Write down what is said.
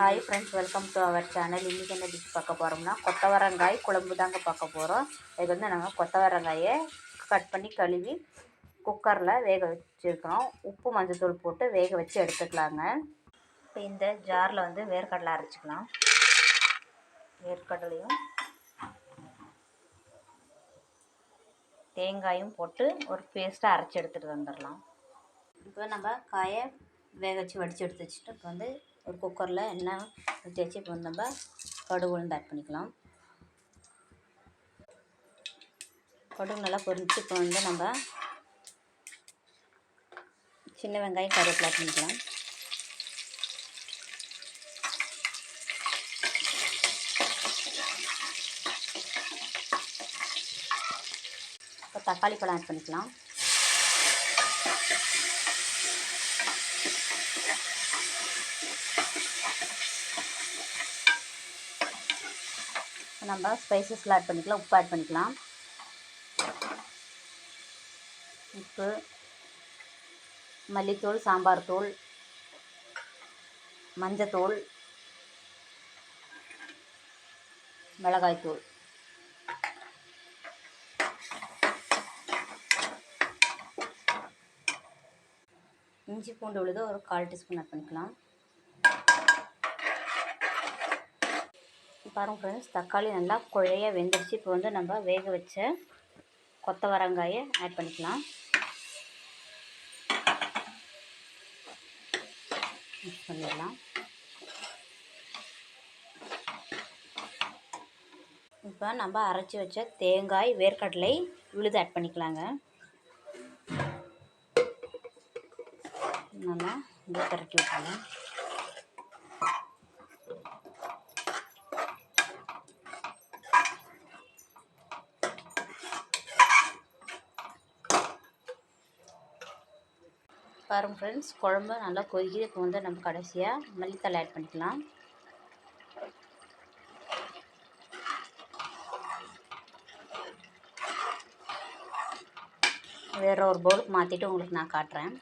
Hi friends welcome to our channel இன்றைக்கி என்ன dish பார்க்க போகிறோம்னா கொத்தவரங்காய் குழம்பு தாங்க பார்க்க போகிறோம் இதுக்கு வந்து நாங்கள் கொத்தவரங்காயை கட் பண்ணி கழுவி குக்கரில் வேக வச்சுருக்கிறோம். உப்பு மஞ்சத்தூள் போட்டு வேக வச்சு எடுத்துக்கலாங்க. இப்போ இந்த ஜாரில் வந்து வேர்க்கடலை அரைச்சிக்கலாம். வேர்க்கடலையும் தேங்காயும் போட்டு ஒரு பேஸ்ட்டாக அரைச்சி எடுத்துகிட்டு வந்துடலாம். இப்போ நம்ம காயை வேக வச்சு வடித்து எடுத்து வச்சுட்டு இப்போ வந்து ஒரு குக்கரில் எண்ணெய் ஊற்றி வச்சு இப்போ நம்ம கடுகு உளுந்து ஆட் பண்ணிக்கலாம். கடுகு நல்லா பொரிஞ்சு இப்போ வந்து நம்ம சின்ன வெங்காயம் கருவேப்பிலை ஆட் பண்ணிக்கலாம். இப்போ தக்காளி பழம் ஆட் பண்ணிக்கலாம். நம்ம ஸ்பைசஸ்லாம் ஆட் பண்ணிக்கலாம் உப்பு ஆட் பண்ணிக்கலாம். உப்பு மல்லித்தூள் சாம்பார் தூள் மஞ்சத்தூள் மிளகாய்த்தூள் இஞ்சி பூண்டு விழுது ஒரு கால் டீஸ்பூன் ஆட் பண்ணிக்கலாம். பாருங்கள் ஃப்ரெண்ட்ஸ் தக்காளி நல்லா குழைய வெந்துடுச்சு இப்போ வந்து நம்ம வேக வச்ச கொத்தவரங்காயை ஆட் பண்ணிக்கலாம். மிக்ஸ் பண்ணிடலாம். இப்போ நம்ம அரைச்சி வச்ச தேங்காய் வேர்க்கடலை விழுது ஆட் பண்ணிக்கலாங்க. நல்லா இதை பரட்டி விட்டுலாம் பாருங்கள் ஃப்ரெண்ட்ஸ் குழம்பு நல்லா கொதிக்குது. இப்போ வந்து நம்ம கடைசியாக மல்லித்தலை ஆட் பண்ணிக்கலாம். வேறு ஒரு பவுலுக்கு மாற்றிட்டு உங்களுக்கு நான் காட்டுறேன்.